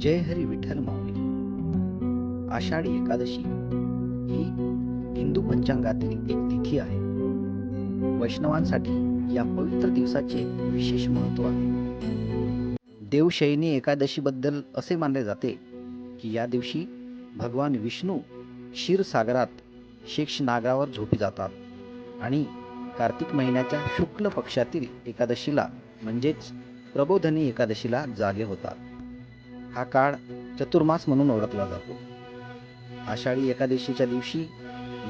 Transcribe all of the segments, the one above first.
जय हरी विठ्ठल माऊली. आषाढी एकादशी ही हिंदू पंचांगातील एक तिथी आहे. वैष्णवांसाठी या पवित्र दिवसाचे विशेष महत्त्व आहे. देवशयनी एकादशीबद्दल असे मानले जाते की या दिवशी भगवान विष्णू क्षीरसागरात शेषनागावर झोपी जातात आणि कार्तिक महिन्याच्या शुक्ल पक्षातील एकादशीला म्हणजेच प्रबोधनी एकादशीला जागे होतात. हा काळ चतुर्मास म्हणून ओळखला जातो. आषाढी एकादशीच्या दिवशी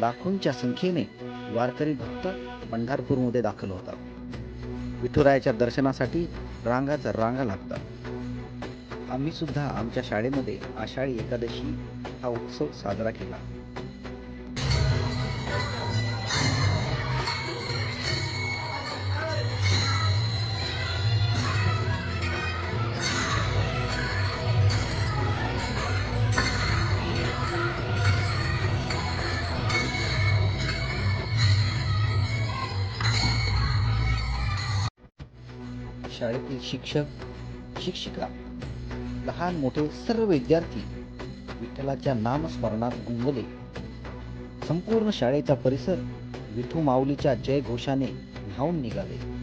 लाखोंच्या संख्येने वारकरी भक्त पंढरपूरमध्ये दाखल होतात. विठुरायाच्या दर्शनासाठी रांगाच रांगा लागतात. आम्ही सुद्धा आमच्या शाळेमध्ये आषाढी एकादशी हा उत्सव साजरा केला. शाळेतील शिक्षक शिक्षिका लहान मोठे सर्व विद्यार्थी विठ्ठलाच्या नामस्मरणात गुंगले. संपूर्ण शाळेचा परिसर विठू माऊलीच्या जयघोषाने न्हावून निघाले.